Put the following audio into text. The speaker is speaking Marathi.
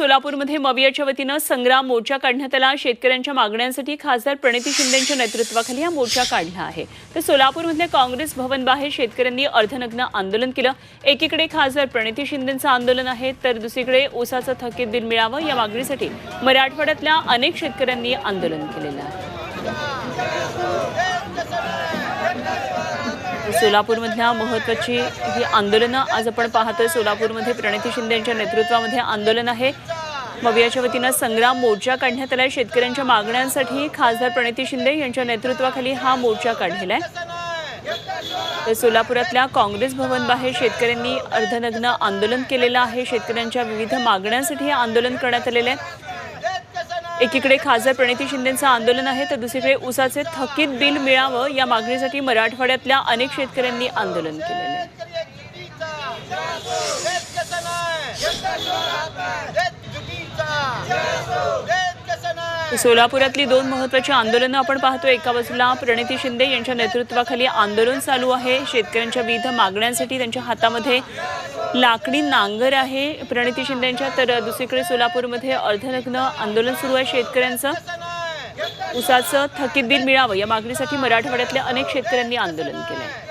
सोलापूरमध्ये मवियाच्या वतीनं संग्राम मोर्चा काढण्यात आला. शेतकऱ्यांच्या मागण्यांसाठी खासदार प्रणिती शिंदेच्या नेतृत्वाखाली हा मोर्चा काढला आहे. तर सोलापूरमधल्या काँग्रेस भवन बाहेर शेतकऱ्यांनी अर्धनग्न आंदोलन केलं. एकीकडे खासदार प्रणिती शिंदेचं आंदोलन आहे तर दुसरीकडे ऊसाचं थकीत बिल मिळावं या मागणीसाठी मराठवाड्यातल्या अनेक शेतकऱ्यांनी आंदोलन केलेलं आहे. सोलापूरमधल्या महत्त्वाची ही आंदोलनं आज आपण पाहतोय सोलापूरमध्ये प्रणिती शिंदे यांच्या नेतृत्वामध्ये आंदोलन आहे. मवियाच्या वतीनं संग्राम मोर्चा काढण्यात आलाय. शेतकऱ्यांच्या मागण्यांसाठी खासदार प्रणिती शिंदे यांच्या नेतृत्वाखाली हा मोर्चा काढलेला आहे. तर सोलापुरातल्या काँग्रेस भवन बाहेर शेतकऱ्यांनी अर्धनग्न आंदोलन केलेलं आहे. शेतकऱ्यांच्या विविध मागण्यांसाठी हे आंदोलन करण्यात आलेलं आहे. एकीकडे खासदार प्रणिती शिंदेचं आंदोलन आहे तर दुसरीकडे ऊसाचे थकीत बिल मिळावं या मागणीसाठी मराठवाड्यातल्या अनेक शेतकऱ्यांनी आंदोलन केलेलं आहे. सोलापुरातली दोन महत्वाची आंदोलनं आपण पाहतो एका बाजूला प्रणिती शिंदे यांच्या नेतृत्वाखाली आंदोलन चालू आहे. शेतकऱ्यांच्या विविध मागण्यांसाठी त्यांच्या हातामध्ये लाकडी नांगर आहे प्रणिती शिंदेच्या. तर दुसरीकडे सोलापूरमध्ये अर्धनग्न आंदोलन सुरू आहे शेतकऱ्यांचं. उसाचं थकीत बिल मिळावं या मागणीसाठी मराठवाड्यातल्या अनेक शेतकऱ्यांनी आंदोलन केलं